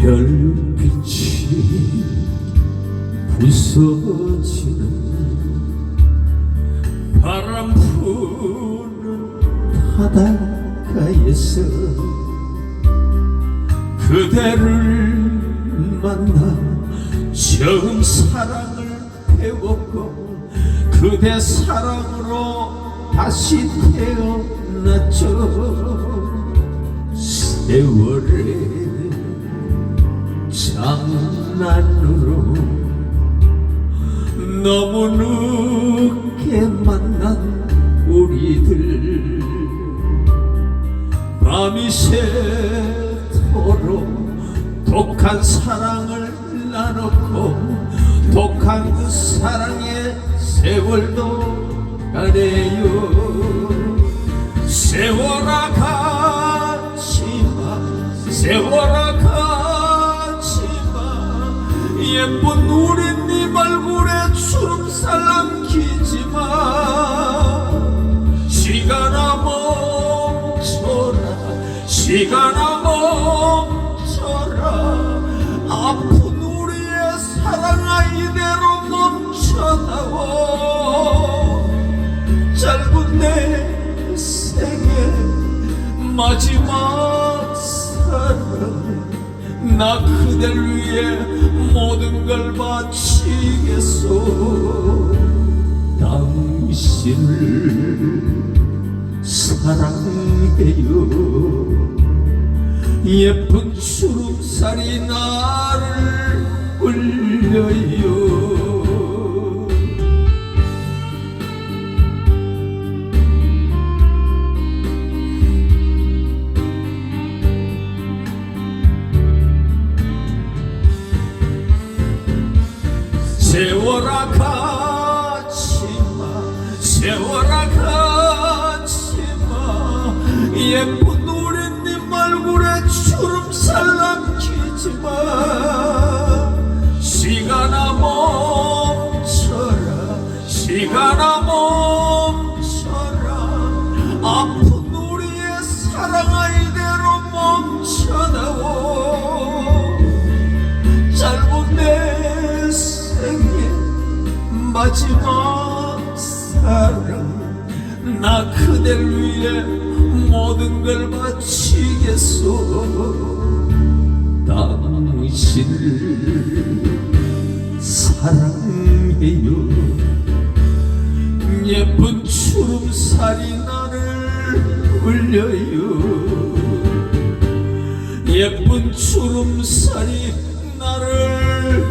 별빛이 부서지는 바람 부는 바닷가에서 그대를 만나 처음 사랑을 배웠고 그대 사랑으로 다시 태어났죠. 세월에 장난으로 너무 늦게 만난 우리들. 밤이 새도록 독한 사랑을 나눴고 독한 그 사랑의 세월도 가네요. 세월아 가지마 세월아 예쁜 우리 네 얼굴에 주름살 남기지마. 시간아 멈춰라 시간아 멈춰라. 아픈 우리의 사랑아 이대로 멈춰다오 짧은 내 생애 마지막 사랑 나 그댈 위해 모든 걸 바치겠소. 당신을 사랑해요. 예쁜 주름살이 나를 세월아 가지마 세월아 가지마 예쁜 마지막 사랑 나 그댈 위해 모든 걸 바치겠소. 당신을 사랑해요. 예쁜 주름살이 나를 울려요. 예쁜 주름살이 나를